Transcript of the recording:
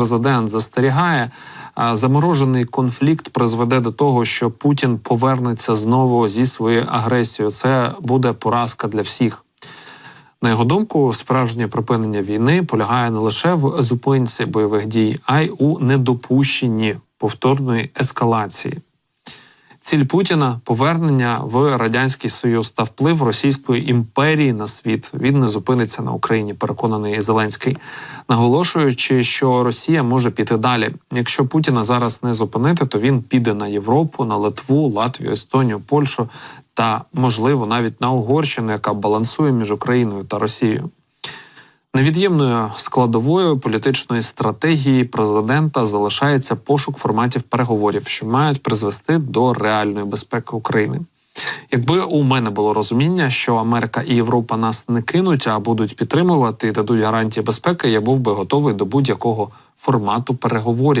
президент застерігає, заморожений конфлікт призведе до того, що Путін повернеться знову зі своєю агресією. Це буде поразка для всіх. На його думку, справжнє припинення війни полягає не лише в зупинці бойових дій, а й у недопущенні повторної ескалації. Ціль Путіна повернення в радянський союз та вплив Російської імперії на світ. Він не зупиниться на Україні. Переконаний Зеленський, наголошуючи, що Росія може піти далі. Якщо Путіна зараз не зупинити, то він піде на Європу, на Литву, Латвію, Естонію, Польщу та, можливо, навіть на Угорщину, яка балансує між Україною та Росією. Невід'ємною складовою політичної стратегії президента залишається пошук форматів переговорів, що мають призвести до реальної безпеки України. Якби у мене було розуміння, що Америка і Європа нас не кинуть, а будуть підтримувати і дадуть гарантії безпеки, я був би готовий до будь-якого формату переговорів,